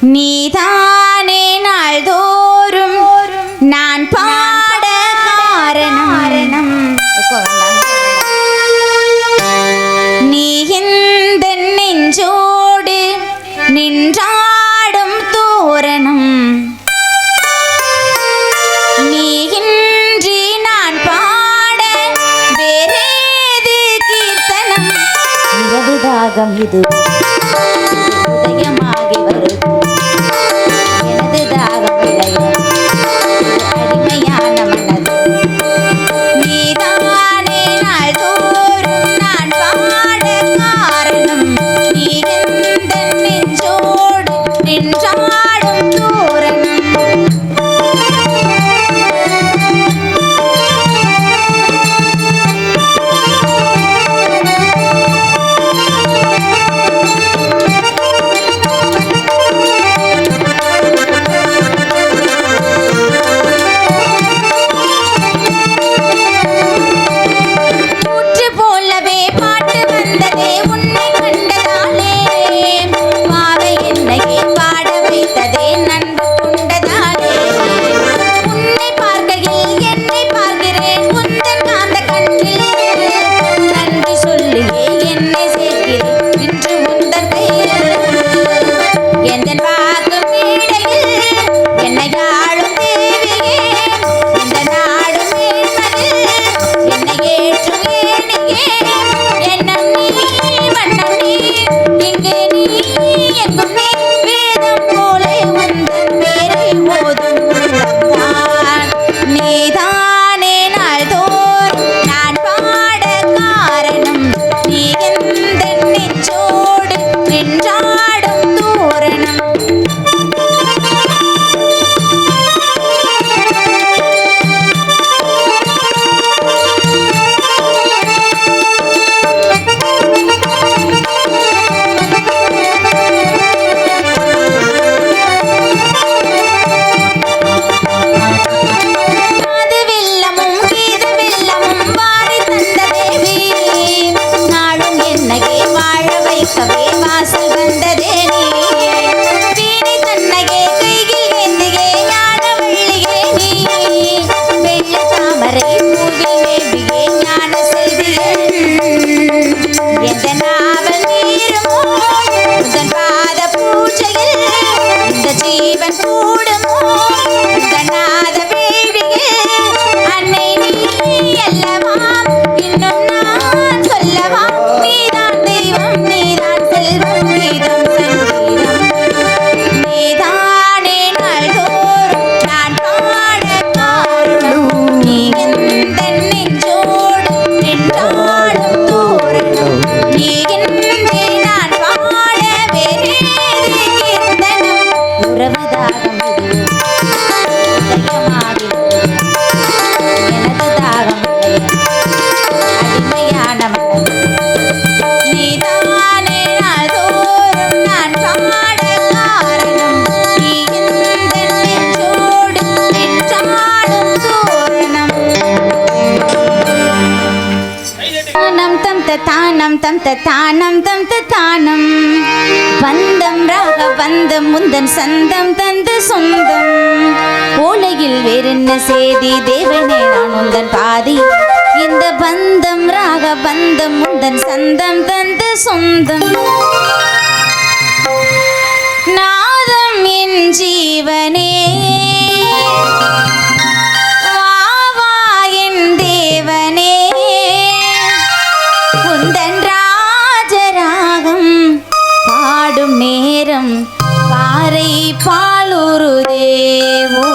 நீதானே நாள்தோறும் நான் பாட காரணம். நீ இந்த நெஞ்சோடு நின்றாடும் தோரணம்? இது. தானம் தத்தானம் தம் தத்தானம் பந்தம் ராக பந்தம் முந்தன் சந்தம் தந்து சொந்தம். உலகில் என்ன செய்தி தேவனே நான் உந்தன் பாதி. இந்த பந்தம் ராக பந்தம் முந்தன் சந்தம் தந்து சொந்தம். நாதம் என் ஜீவனே. பாறை பாலுரு தேவோ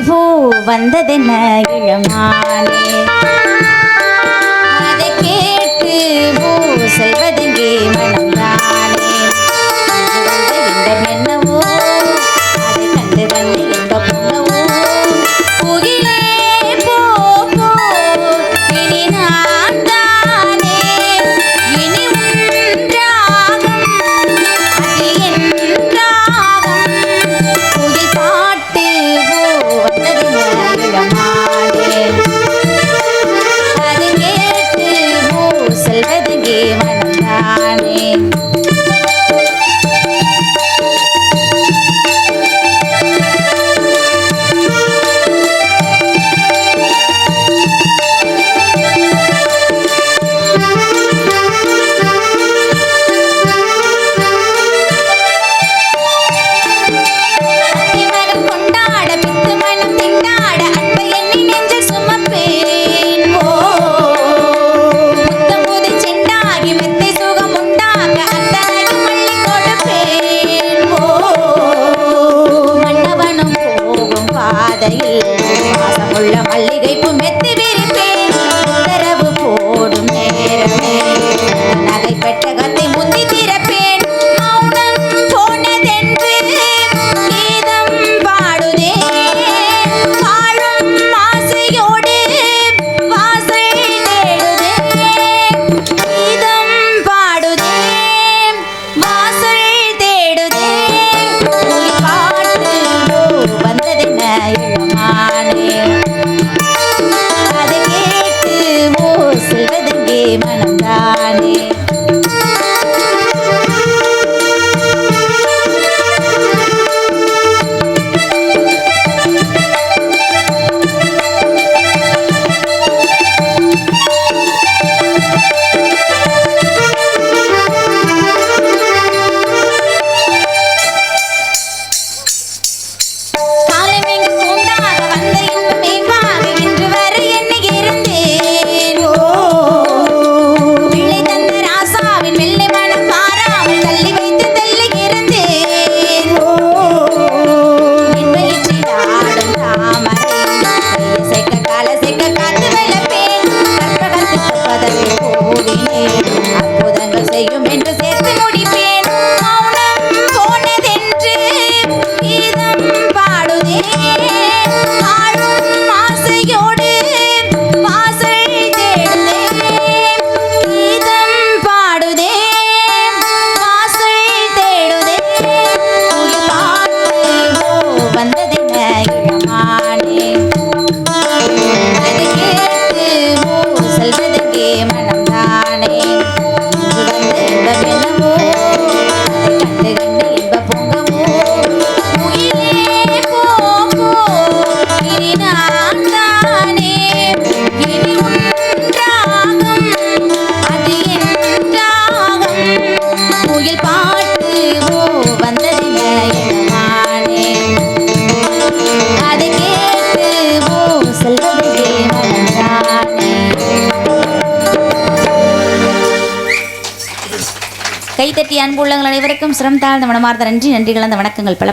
பூ வந்ததென்ன இளமானே காதலில் இயக்கிய அன்பு உள்ளங்கள் அனைவருக்கும் சிரம் தாழ்ந்த மனமார்ந்த நன்றி நன்றி கலந்த வணக்கங்கள் பல.